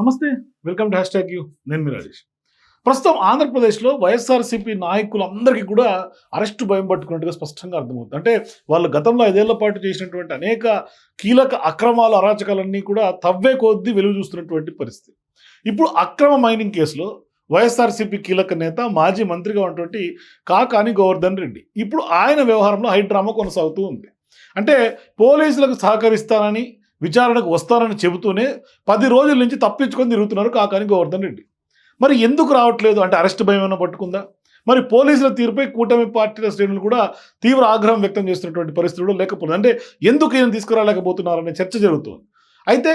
నమస్తే welcome to hash tag you. నేను మీ రాజేష్. ప్రస్తుతం ఆంధ్రప్రదేశ్లో వైఎస్ఆర్సీపీ నాయకులందరికీ కూడా అరెస్టు భయం పట్టుకున్నట్టుగా స్పష్టంగా అర్థమవుతుంది. అంటే వాళ్ళు గతంలో ఐదేళ్ళ పాటు చేసినటువంటి అనేక కీలక అక్రమాల అరాచకాలన్నీ కూడా తవ్వే కొద్దీ వెలుగు చూస్తున్నటువంటి పరిస్థితి. ఇప్పుడు అక్రమ మైనింగ్ కేసులో వైఎస్ఆర్సీపీ కీలక నేత మాజీ మంత్రిగా ఉన్నటువంటి కాకాని గోవర్ధన్ రెడ్డి. ఇప్పుడు ఆయన వ్యవహారంలో హైడ్రామా కొనసాగుతూ ఉంది. అంటే పోలీసులకు సహకరిస్తానని విచారణకు వస్తానని చెబుతూనే పది రోజుల నుంచి తప్పించుకొని తిరుగుతున్నారు కాకాని గోవర్ధన్ రెడ్డి. మరి ఎందుకు రావట్లేదు? అంటే అరెస్ట్ భయం ఏమైనా పట్టుకుందా? మరి పోలీసుల తీరుపై కూటమి పార్టీల శ్రేణులు కూడా తీవ్ర ఆగ్రహం వ్యక్తం చేస్తున్నటువంటి పరిస్థితులు లేకపోతుంది అంటే ఎందుకు ఈయన తీసుకురాలేకపోతున్నారనే చర్చ జరుగుతుంది. అయితే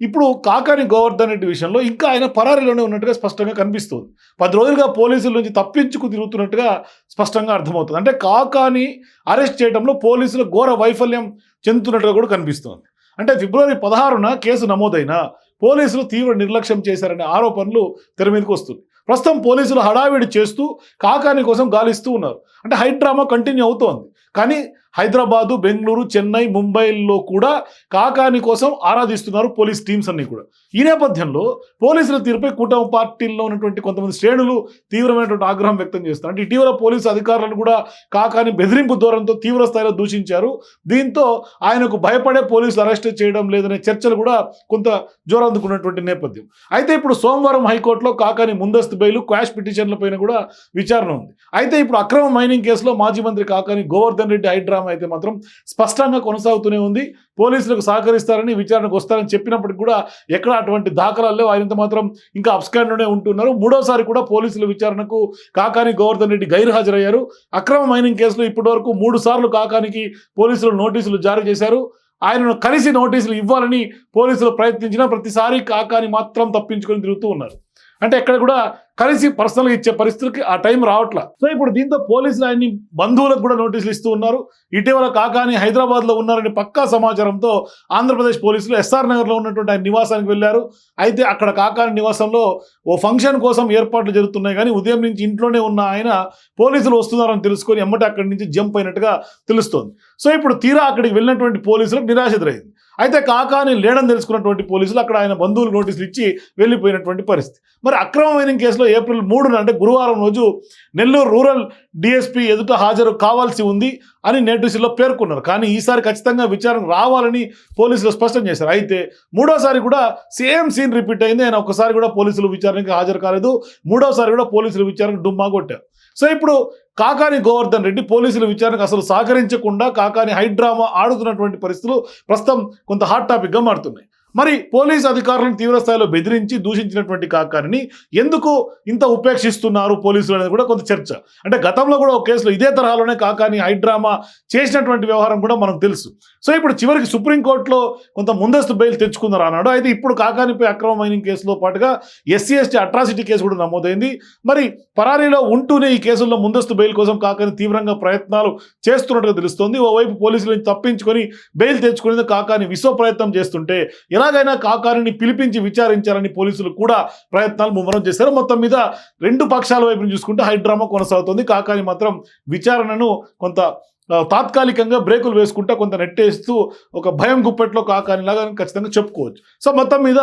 ఇప్పుడు కాకాని గోవర్ధన్ రెడ్డి విషయంలో ఇంకా ఆయన పరారీలోనే ఉన్నట్టుగా స్పష్టంగా కనిపిస్తుంది. పది రోజులుగా పోలీసుల నుంచి తప్పించుకు తిరుగుతున్నట్టుగా స్పష్టంగా అర్థమవుతుంది. అంటే కాకాని అరెస్ట్ చేయడంలో పోలీసులు ఘోర వైఫల్యం చెందుతున్నట్టుగా కూడా కనిపిస్తోంది. అంటే ఫిబ్రవరి పదహారున కేసు నమోదైన పోలీసులు తీవ్ర నిర్లక్ష్యం చేశారనే ఆరోపణలు తెర మీదకి వస్తుంది ప్రస్తుతం పోలీసులు హడావిడి చేస్తూ కాకాని కోసం గాలిస్తూ ఉన్నారు. అంటే హైడ్రామా కంటిన్యూ అవుతోంది. కానీ హైదరాబాదు బెంగళూరు చెన్నై ముంబైల్లో కూడా కాకాని కోసం ఆరాధిస్తున్నారు పోలీస్ టీమ్స్ అన్ని కూడా. ఈ నేపథ్యంలో పోలీసుల తీరుపై కూటమి పార్టీల్లో ఉన్నటువంటి కొంతమంది శ్రేణులు తీవ్రమైనటువంటి ఆగ్రహం వ్యక్తం చేస్తున్నారు. అంటే ఇటీవల పోలీసు అధికారులను కూడా కాకాని బెదిరింపు దూరంతో తీవ్ర స్థాయిలో దూషించారు. దీంతో ఆయనకు భయపడే పోలీసులు అరెస్ట్ చేయడం లేదనే చర్చలు కూడా కొంత జోరందుకున్నటువంటి నేపథ్యం. అయితే ఇప్పుడు సోమవారం హైకోర్టులో కాకాని ముందస్తు బెయిల్ క్వాష్ పిటిషన్లపైన కూడా విచారణ ఉంది. అయితే ఇప్పుడు అక్రమ మైనింగ్ కేసులో మాజీ మంత్రి కాకాని గోవర్ధన్ రెడ్డి హైడ్రామా అయితే మాత్రం స్పష్టంగా కొనసాగుతూనే ఉంది. పోలీసులకు సహకరిస్తారని విచారణకు వస్తారని చెప్పినప్పటికీ కూడా ఎక్కడ అటువంటి దాఖలాలు లేవు. ఆయనంత మాత్రం ఇంకా అబ్స్కాండ్లోనే ఉంటున్నారు. మూడోసారి కూడా పోలీసుల విచారణకు కాకాని గోవర్ధన్ రెడ్డి గైర్హాజరయ్యారు. అక్రమ మైనింగ్ కేసులో ఇప్పటివరకు మూడు సార్లు కాకానికి పోలీసులు నోటీసులు జారీ చేశారు. ఆయనను కలిసి నోటీసులు ఇవ్వాలని పోలీసులు ప్రయత్నించినా ప్రతిసారి కాకాని మాత్రం తప్పించుకొని తిరుగుతూ ఉన్నారు. అంటే ఎక్కడ కూడా కలిసి పర్సనల్గా ఇచ్చే పరిస్థితికి ఆ టైం రావట్లా. సో ఇప్పుడు దీంతో పోలీసులు ఆయన్ని బంధువులకు కూడా నోటీసులు ఇస్తూ ఉన్నారు. ఇటీవల కాకాని హైదరాబాద్లో ఉన్నారని పక్కా సమాచారంతో ఆంధ్రప్రదేశ్ పోలీసులు ఎస్ఆర్ నగర్లో ఉన్నటువంటి ఆయన నివాసానికి వెళ్ళారు. అయితే అక్కడ కాకాని నివాసంలో ఓ ఫంక్షన్ కోసం ఏర్పాట్లు జరుగుతున్నాయి. కానీ ఉదయం నుంచి ఇంట్లోనే ఉన్న ఆయన పోలీసులు వస్తున్నారని తెలుసుకొని ఎమ్మటే అక్కడి నుంచి జంప్ అయినట్టుగా తెలుస్తోంది. సో ఇప్పుడు తీరా అక్కడికి వెళ్ళినటువంటి పోలీసులకు నిరాశ ఎదురైంది అయితే కాకాని లేడని తెలుసుకున్నటువంటి పోలీసులు అక్కడ ఆయన బంధువులు నోటీసులు ఇచ్చి వెళ్ళిపోయినటువంటి పరిస్థితి. మరి అక్రమమైన కేసులో ఏప్రిల్ మూడున అంటే గురువారం రోజు నెల్లూరు రూరల్ డిఎస్పీ ఎదుట హాజరు కావాల్సి ఉంది అని నోటీసుల్లో పేర్కొన్నారు. కానీ ఈసారి ఖచ్చితంగా విచారణ రావాలని పోలీసులు స్పష్టం చేశారు. అయితే మూడోసారి కూడా సేమ్ సీన్ రిపీట్ అయింది. ఆయన ఒకసారి కూడా పోలీసులు విచారణకి హాజరు కాలేదు. మూడోసారి కూడా పోలీసులు విచారణ డుమ్మా కొట్టారు. సో ఇప్పుడు కాకాని గోవర్ధన్ రెడ్డి పోలీసుల విచారణకు అసలు సహకరించకుండా కాకాని హైడ్రామా ఆడుతున్నటువంటి పరిస్థితులు ప్రస్తుతం కొంత హాట్ టాపిక్గా మారుతున్నాయి. మరి పోలీస్ అధికారులను తీవ్రస్థాయిలో బెదిరించి దూషించినటువంటి కాకారిని ఎందుకు ఇంత ఉపేక్షిస్తున్నారు పోలీసులు అనేది కూడా కొంత చర్చ. అంటే గతంలో కూడా ఒక కేసులో ఇదే తరహాలోనే కాకాని హైడ్రామా చేసినటువంటి వ్యవహారం కూడా మనకు తెలుసు. సో ఇప్పుడు చివరికి సుప్రీంకోర్టులో కొంత ముందస్తు బెయిల్ తెచ్చుకున్నారు అన్నాడు అయితే ఇప్పుడు కాకానిపై అక్రమ మైనింగ్ కేసులో పాటుగా ఎస్సీ ఎస్టీ అట్రాసిటీ కేసు కూడా నమోదైంది. మరి పరారీలో ఉంటూనే ఈ కేసుల్లో ముందస్తు బెయిల్ కోసం కాకాని తీవ్రంగా ప్రయత్నాలు చేస్తున్నట్టుగా తెలుస్తోంది. ఓవైపు పోలీసులను తప్పించుకొని బెయిల్ తెచ్చుకునేందుకు కాకాని విశ్వ ప్రయత్నం చేస్తుంటే ఎలాగైనా కాకాని పిలిపించి విచారించాలని పోలీసులు కూడా ప్రయత్నాలు ముమ్మరం చేశారు. మొత్తం మీద రెండు పక్షాల వైపు చూసుకుంటే హైడ్రామా కొనసాగుతుంది. కాకాని మాత్రం విచారణను కొంత తాత్కాలికంగా బ్రేకులు వేసుకుంటా కొంత నెట్టేస్తూ ఒక భయం గుప్పెట్లో కాకానిలాగా ఖచ్చితంగా చెప్పుకోవచ్చు. సో మొత్తం మీద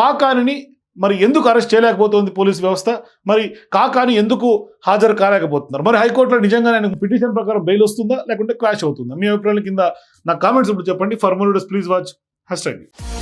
కాకానిని మరి ఎందుకు అరెస్ట్ చేయలేకపోతుంది పోలీస్ వ్యవస్థ? మరి కాకాని ఎందుకు హాజరు కాలేకపోతున్నారు? మరి హైకోర్టులో నిజంగా నేను పిటిషన్ ప్రకారం బెయిల్ వస్తుందా? లేకుంటే క్రాష్ అవుతుందా? మీ అభిప్రాయాల కింద నా కామెంట్స్ ఇప్పుడు చెప్పండి. For more please watch hash